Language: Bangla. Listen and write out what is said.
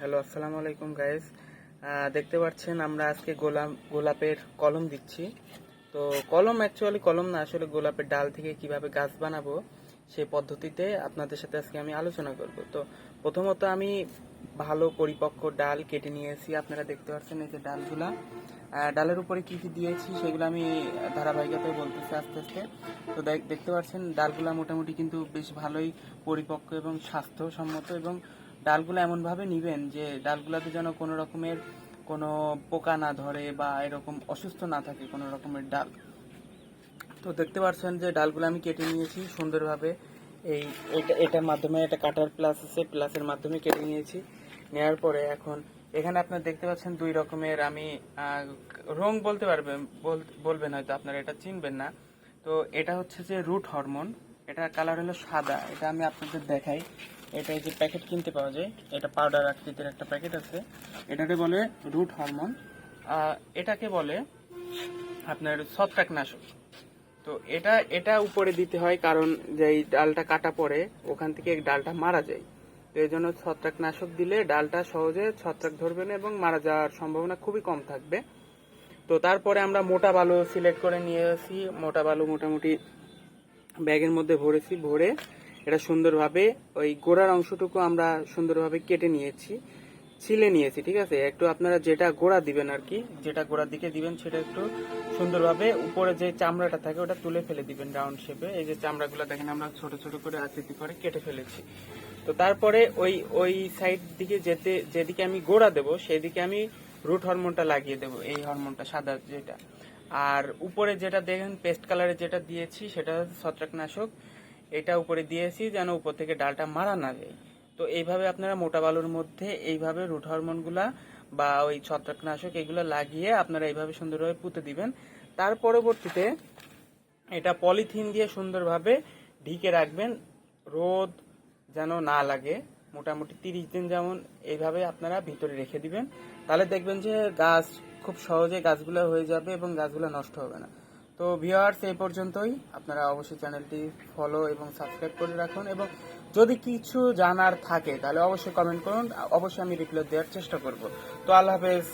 হ্যালো আসসালামু আলাইকুম গাইজ দেখতে পাচ্ছেন, আমরা আজকে গোলাপ গোলাপের কলম দিচ্ছি। তো কলম অ্যাকচুয়ালি কলম না, আসলে গোলাপের ডাল থেকে কীভাবে গাছ বানাবো সেই পদ্ধতিতে আপনাদের সাথে আজকে আমি আলোচনা করব। তো প্রথমত আমি ভালো পরিপক্ক ডাল কেটে নিয়েছি। আপনারা দেখতে পাচ্ছেন এই যে ডালগুলা। ডালের উপরে কী কী দিয়েছি সেগুলো আমি ধারাবাহিকতায় বলতেছি আস্তে আস্তে। তো দেখ- দেখতে পাচ্ছেন, ডালগুলা মোটামুটি কিন্তু বেশ ভালোই পরিপক্ক এবং স্বাস্থ্যসম্মত এবং ডালগুলো এমনভাবে নিবেন যে ডালগুলোতে যেন কোনো রকমের কোনো পোকা না ধরে বা এরকম অসুস্থ না থাকে কোনো রকমের ডাল। তো দেখতে পাচ্ছেন যে ডালগুলো আমি কেটে নিয়েছি সুন্দরভাবে। এই এটা, এটার মাধ্যমে একটা কাটার প্লাস আছে প্লাসের মাধ্যমে কেটে নিয়েছি। নেওয়ার পরে এখন এখানে আপনারা দেখতে পাচ্ছেন দুই রকমের আমি রং বলতে পারবেন বল- বলবেন হয়তো আপনারা, এটা চিনবেন না। তো এটা হচ্ছে যে রুট হরমোন এটার কালার হলো সাদা, এটা আমি আপনাদের দেখাই। এটা যে প্যাকেট কিনতে পাওয়া যায়, এটা পাউডার আকৃতির একটা প্যাকেট আছে। এটাকে বলে রুট হরমোন এটাকে বলে আপনার ছত্রাকনাশক। তো এটা এটা উপরে দিতে হয় কারণ যে ডালটা কাটা পড়ে, ওখান থেকে ডালটা মারা যায়। তো এই জন্য ছত্রাকনাশক দিলে ডালটা সহজে ছত্রাক ধরবে না এবং মারা যাওয়ার সম্ভাবনা খুবই কম থাকবে। তো তারপরে আমরা মোটা বালু সিলেক্ট করে নিয়ে আসি। মোটা বালু মোটামুটি ব্যাগের মধ্যে ভরেছি, ভরে এটা সুন্দরভাবে ওই গোড়ার অংশটুকু আমরা সুন্দরভাবে কেটে নিয়েছি, ছিলে নিয়েছি, ঠিক আছে? একটু আপনারা যেটা গোড়া দিবেন আর কি, যেটা গোড়ার দিকে দিবেন সেটা একটু সুন্দরভাবে উপরে যে চামড়াটা থাকে ওটা তুলে ফেলে দিবেন রাউন্ড শেপে এই যে চামড়াগুলো দেখেন আমরা ছোট ছোট করে আকৃতি করে কেটে ফেলেছি। তো তারপরে ওই ওই সাইড দিকে যেতে, যেদিকে আমি গোড়া দেব সেই দিকে আমি রুট হরমোনটা লাগিয়ে দেব, এই হরমোনটা সাদা যেটা। আর উপরে যেটা দেখেন পেস্ট কালারের যেটা দিয়েছি সেটা ছত্রাকনাশক। এটা উপরে দিয়েছি যেন উপর থেকে ডালটা মারা না যায়। তো এইভাবে আপনারা মোটা বালুর মধ্যে এইভাবে রুট হরমোনগুলা বা ওই ছত্রাকনাশক এগুলো লাগিয়ে আপনারা এইভাবে সুন্দরভাবে পুঁতে দিবেন। তার পরবর্তীতে এটা পলিথিন দিয়ে সুন্দরভাবে ঢেকে রাখবেন। রোদ যেন না লাগে, মোটামুটি তিরিশ দিন যেমন এইভাবে আপনারা ভিতরে রেখে দিবেন। তাহলে দেখবেন যে গাছ খুব সহজে গাছগুলো হয়ে যাবে এবং গাছগুলো নষ্ট হবে না। তো ভিউয়ার্স, এই পর্যন্তই। আপনারা অবশ্যই চ্যানেলটি ফলো এবং সাবস্ক্রাইব করে রাখুন এবং যদি কিছু জানার থাকে, তাহলে অবশ্যই কমেন্ট করুন। অবশ্যই আমি রিপ্লাই দেওয়ার চেষ্টা করব। তো আল্লাহ হাফেজ।